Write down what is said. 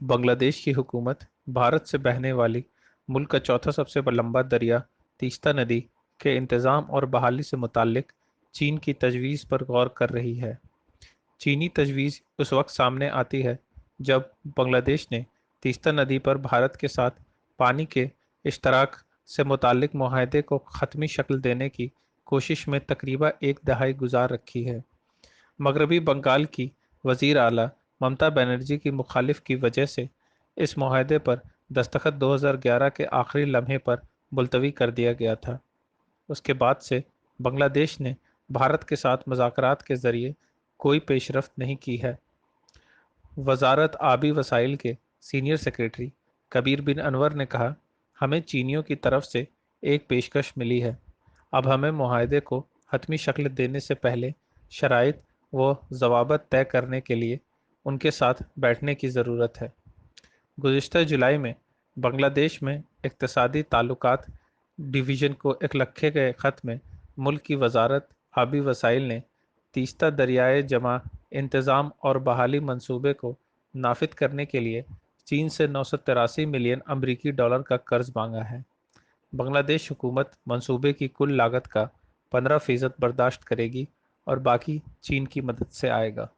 बांग्लादेश की हुकूमत भारत से बहने वाली मुल्क का चौथा सबसे लंबा दरिया तीस्ता नदी के इंतज़ाम और बहाली से मुतल्लिक चीन की तजवीज़ पर गौर कर रही है। चीनी तजवीज़ उस वक्त सामने आती है जब बांग्लादेश ने तीस्ता नदी पर भारत के साथ पानी के इश्तराक से मुतल्लिक माहदे को ख़त्मी शक्ल देने की कोशिश में तकरीबा एक दहाई गुजार रखी है। मगरबी बंगाल की वज़ी अला ममता बनर्जी की मुखालिफ की वजह से इस माहदे पर दस्तखत 2011 के आखिरी लम्हे पर मुलतवी कर दिया गया था। उसके बाद से बांग्लादेश ने भारत के साथ मज़ाक के ज़रिए कोई पेशरफ नहीं की है। वजारत आबी वसाइल के सीनियर सेक्रेटरी कबीर बिन अनवर ने कहा, हमें चीनियों की तरफ़ से एक पेशकश मिली है। अब हमें माहदे को हतमी शक्ल देने से पहले शराइ व जवाबत तय करने के लिए उनके साथ बैठने की ज़रूरत है। गुज्त जुलाई में बांग्लादेश में इकतसादी ताल्लुक डिवीज़न को एक लखे गए ख़त में मुल्क की वजारत आबी वसाइल ने तीस्ता दरियाए जमा इंतज़ाम और बहाली मंसूबे को नाफिद करने के लिए चीन से नौ सौ तिरासी मिलियन अमरीकी डॉलर का कर्ज मांगा है। बांग्लादेश हुकूमत मंसूबे की कुल लागत का 15 फ़ीसद बर्दाश्त करेगी और बाकी चीन की मदद से आएगा।